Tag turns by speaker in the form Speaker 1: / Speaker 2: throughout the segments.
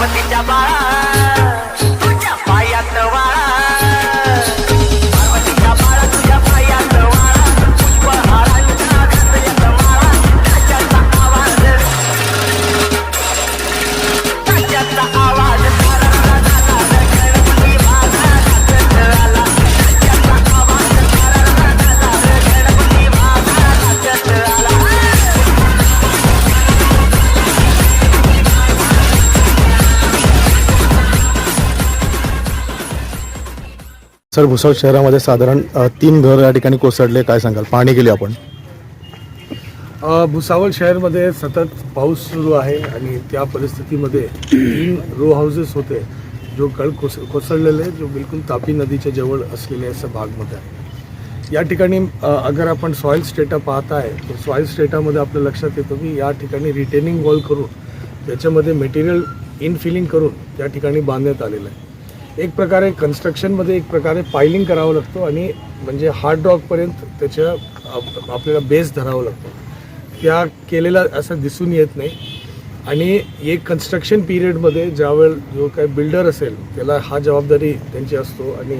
Speaker 1: But it's a bar sir
Speaker 2: Bhusawal शहरामध्ये साधारण तीन घर या ठिकाणी कोसळले. काय सांगाल? पाहणी केली आपण.
Speaker 3: भुसावळ शहरमध्ये सतत पाऊस सुरू आहे आणि त्या परिस्थितीमध्ये तीन रो हाऊसेस होते जो कळ कोस कोसळलेले जो बिलकुल तापी नदीच्या जवळ असलेले असं भागमध्ये आहे. या ठिकाणी अगर आपण सॉईल स्टेटा पाहताय तर सॉईल स्टेटामध्ये आपल्या लक्षात येतं की या ठिकाणी रिटेनिंग वॉल करून त्याच्यामध्ये मटेरियल इनफिलिंग करून त्या ठिकाणी बांधण्यात आलेलं आहे. एक प्रकारे कन्स्ट्रक्शनमध्ये एक प्रकारे पायलिंग करावं लागतो आणि म्हणजे हार्ड रॉकपर्यंत त्याच्या आप- आपल्याला बेस धरावं लागतो. त्या केलेला असं दिसून येत नाही. आणि एक कन्स्ट्रक्शन पिरियडमध्ये ज्यावेळेस जो काही बिल्डर असेल त्याला हा जबाबदारी त्यांची असतो आणि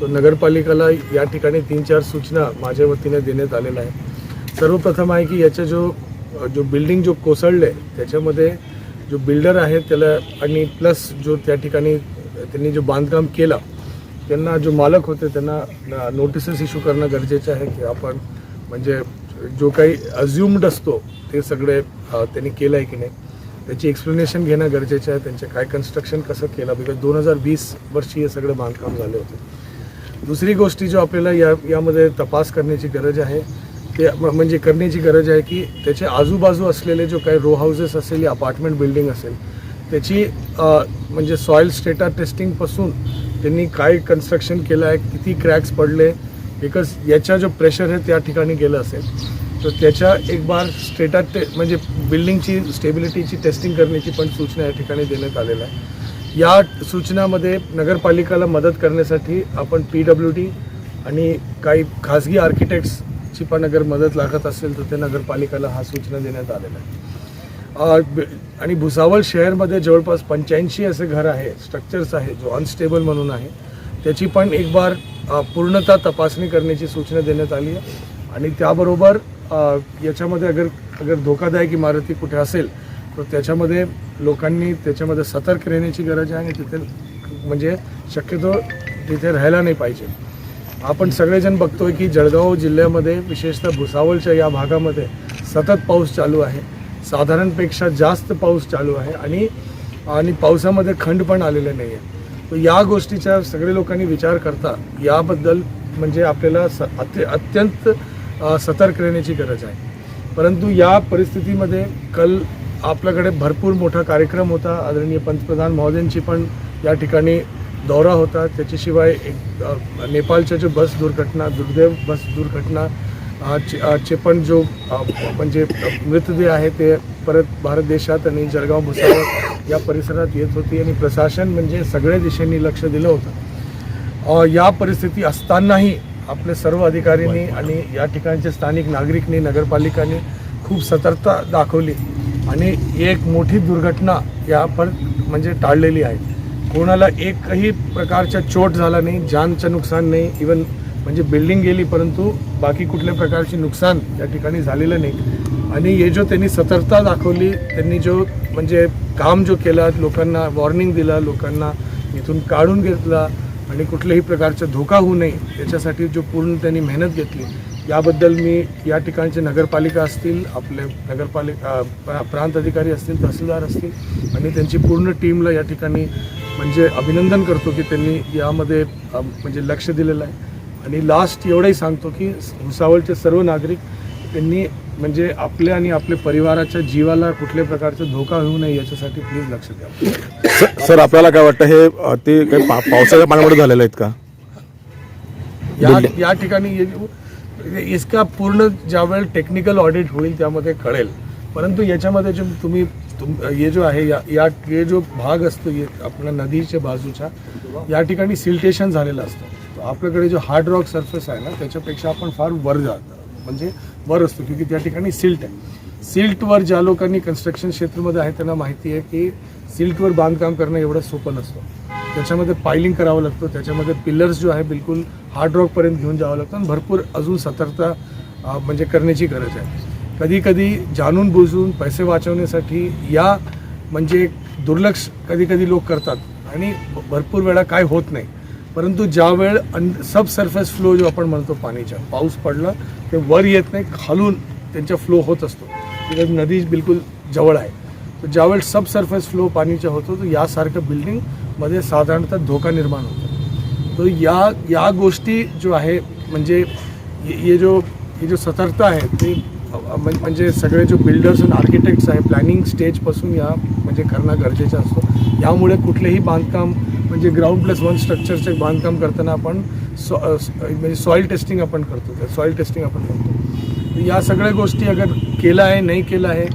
Speaker 3: तो नगरपालिकेला या ठिकाणी तीन चार सूचना माझ्या वतीने देण्यात आलेल्या आहे सर्वप्रथम आहे की याच्या जो जो बिल्डिंग जो कोसळले त्याच्यामध्ये जो बिल्डर आहे त्याला आणि प्लस जो त्या ठिकाणी त्यांनी जो बांधकाम केलं त्यांना जो मालक होते त्यांना नोटिसेस इश्यू करणं गरजेचं आहे की आपण म्हणजे जो काही अज्युम्ड असतो ते सगळे त्यांनी केलं आहे की नाही त्याची एक्सप्लेनेशन घेणं गरजेचं आहे. त्यांचे काय कन्स्ट्रक्शन कसं केलं? बिकॉज दोन हजार वीस वर्षी हे सगळे बांधकाम झाले होते. दुसरी गोष्टी जो आपल्याला या यामध्ये तपास करण्याची गरज आहे ते म्हणजे करण्याची गरज आहे की त्याचे आजूबाजू असलेले जो काही रो हाऊसेस असेल या अपार्टमेंट बिल्डिंग असेल त्याची म्हणजे सॉईल स्टेटा टेस्टिंगपासून त्यांनी काय कन्स्ट्रक्शन केलं आहे किती क्रॅक्स पडले बिकॉज याच्या जो प्रेशर आहे त्या ठिकाणी गेलं असेल. तर त्याच्या एक बार स्टेटा टे म्हणजे बिल्डिंगची स्टेबिलिटीची टेस्टिंग करण्याची पण सूचना या ठिकाणी देण्यात आलेल्या आहे या सूचनामध्ये नगरपालिकेला मदत करण्यासाठी आपण पी डब्ल्यू डी आणि काही खाजगी आर्किटेक्ट्सची पण अगर मदत लागत असेल तर ते नगरपालिकेला हा सूचना देण्यात आलेल्या आहे आणि भुसावळ शहरमध्ये जवळपास पंच्याऐंशी असे घर आहे स्ट्रक्चर्स आहे जो अनस्टेबल म्हणून आहे. त्याची पण एक बार पूर्णतः तपासणी करण्याची सूचना देण्यात आली आहे. आणि त्याबरोबर याच्यामध्ये अगर अगर धोकादायक इमारती कुठे असेल तर त्याच्यामध्ये लोकांनी त्याच्यामध्ये सतर्क राहण्याची गरज आहे आणि तिथे म्हणजे शक्यतो तिथे राहायला नाही पाहिजे. आपण सगळेजण बघतोय की जळगाव जिल्ह्यामध्ये विशेषतः भुसावळच्या या भागामध्ये सतत पाऊस चालू आहे. साधारणपेक्षा जास्त पाऊस चालू आहे आणि आणि पावसामध्ये खंड पण आलेले नाही आहे तर या गोष्टीचा सगळे लोकांनी विचार करता याबद्दल म्हणजे आपल्याला स अत्य अत्यंत सतर्क राहण्याची गरज आहे. परंतु या परिस्थितीमध्ये कल आपल्याकडे भरपूर मोठा कार्यक्रम होता. आदरणीय पंतप्रधान महोदयांची पण या ठिकाणी दौरा होता. त्याच्याशिवाय एक नेपाळच्या जो बस दुर्घटना दुर्दैव बस दुर्घटना अ, चे पण जो म्हणजे मृतदेह आहे ते परत भारत देशात आणि जळगाव भुसावळ या परिसरात येत होती आणि प्रशासन म्हणजे सगळ्या दिशेने लक्ष दिलं होतं. या परिस्थिती असतानाही आपले सर्व अधिकाऱ्यांनी आणि या ठिकाणचे स्थानिक नागरिकनी नगरपालिकांनी खूप सतर्कता दाखवली आणि एक मोठी दुर्घटना या पण म्हणजे टाळलेली आहे. कोणाला एकही प्रकारच्या चोट झाला नाही जानचं नुकसान नाही इवन म्हणजे बिल्डिंग गेली परंतु बाकी कुठल्या प्रकारचे नुकसान या ठिकाणी झालेलं नाही. आणि हे जो त्यांनी सतर्कता दाखवली त्यांनी जो म्हणजे काम जो केला लोकांना वॉर्निंग दिला लोकांना इथून काढून घेतला आणि कुठल्याही प्रकारचा धोका होऊ नये याच्यासाठी जो पूर्ण त्यांनी मेहनत घेतली याबद्दल मी या ठिकाणचे नगरपालिका असतील आपले नगरपालिका प्रांत अधिकारी असतील तहसीलदार असतील आणि त्यांची पूर्ण टीमला या ठिकाणी म्हणजे अभिनंदन करतो की त्यांनी यामध्ये म्हणजे लक्ष दिलेलं आहे. आणि लास्ट एवढंही सांगतो की भुसावळचे सर्व नागरिक त्यांनी म्हणजे आपल्या आणि आपल्या परिवाराच्या जीवाला कुठल्याही प्रकारचा धोका होऊ नये याच्यासाठी प्लीज लक्ष द्या.
Speaker 2: सर आपल्याला काय वाटतं हे ते काही पावसाच्या पाण्यामुळे झालेलं आहेत का?
Speaker 3: या या ठिकाणी इसका पूर्ण ज्यावेळेल टेक्निकल ऑडिट होईल त्यामध्ये कळेल. परंतु याच्यामध्ये जो तुम्ही तुम हे जो आहे या या हे जो भाग असतो आपल्या नदीच्या बाजूच्या या ठिकाणी सिल्टेशन झालेलं असतं. आपल्याकडे जो हार्ड रॉक सरफेस आहे ना त्याच्यापेक्षा आपण फार वर जातो. म्हणजे वर असतो की त्या ठिकाणी सिल्ट आहे. सिल्टवर ज्या लोकांनी कन्स्ट्रक्शन क्षेत्रामध्ये आहे त्यांना माहिती आहे की सिल्टवर बांधकाम करणं एवढं सोपं नसतं. त्याच्यामध्ये पायलिंग करावं लागतं त्याच्यामध्ये पिलर्स जो आहे बिलकुल हार्ड रॉकपर्यंत घेऊन जावं लागतं आणि भरपूर अजून सतर्कता म्हणजे करण्याची गरज आहे. कधीकधी जाणून बुजून पैसे वाचवण्यासाठी या म्हणजे दुर्लक्ष कधीकधी लोक करतात आणि भरपूर वेळा काय होत नाही. परंतु ज्या वेळ अन सब सरफेस फ्लो जो आपण म्हणतो पाणीचा पाऊस पडला ते वर येत नाही खालून त्यांचा फ्लो होत असतो. तिथे नदी बिलकुल जवळ आहे. तर ज्यावेळेस सब सरफेस फ्लो पाणीचा होतो तर यासारखं बिल्डिंगमध्ये साधारणतः धोका निर्माण होतो. तर या या गोष्टी जो आहे म्हणजे ये जो ही जो सतर्कता आहे ते म्हणजे सगळे जो बिल्डर्स आणि आर्किटेक्ट्स आहे प्लॅनिंग स्टेजपासून या म्हणजे करणं गरजेचं असतो. यामुळे कुठलेही बांधकाम म्हणजे ग्राउंड प्लस वन स्ट्रक्चरचे बांधकाम करताना आपण सॉ म्हणजे सॉईल टेस्टिंग आपण करतो. त्या सॉईल टेस्टिंग आपण करतो. या सगळ्या गोष्टी अगर केलं आहे नाही केलं आहे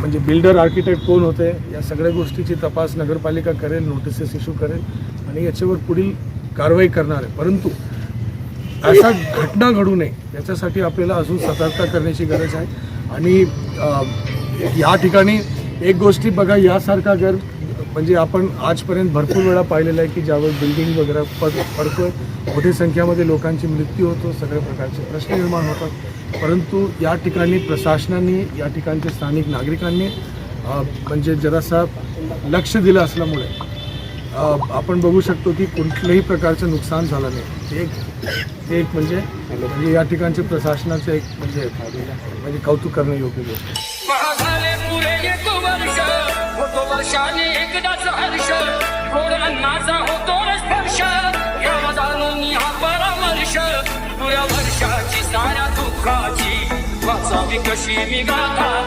Speaker 3: म्हणजे बिल्डर आर्किटेक्ट कोण होते या सगळ्या गोष्टीची तपास नगरपालिका करेल नोटिसेस इश्यू करेल आणि याच्यावर पुढील कारवाई करणार आहे. परंतु असा घटना घडू नये याच्यासाठी आपल्याला अजून सतर्कता करण्याची गरज आहे. आणि या ठिकाणी एक गोष्टी बघा यासारखा जर म्हणजे आपण आजपर्यंत भरपूर वेळा पाहिलेलं आहे की ज्यावेळेस बिल्डिंग वगैरे पड पडतो मोठ्या संख्येमध्ये लोकांची मृत्यू होतो सगळ्या प्रकारचे प्रश्न निर्माण होतात. परंतु या ठिकाणी प्रशासनाने या ठिकाणच्या स्थानिक नागरिकांनी म्हणजे जरासा लक्ष दिलं असल्यामुळे आपण बघू शकतो की कुठल्याही प्रकारचं नुकसान झालं नाही. एक ते एक म्हणजे म्हणजे या ठिकाणचे प्रशासनाचं एक म्हणजे म्हणजे कौतुक करणं योग्य गोष्ट आहे.
Speaker 4: महाझाले पुरे एक वर्ष. होतो वर्षाने एकदाच हर्ष. गोड अन्नाचा होतो स्पर्श या जाणून हा परामर्श. पुऱ्या वर्षाची साऱ्या दुःखाची वाचावी कशी मी गाथा.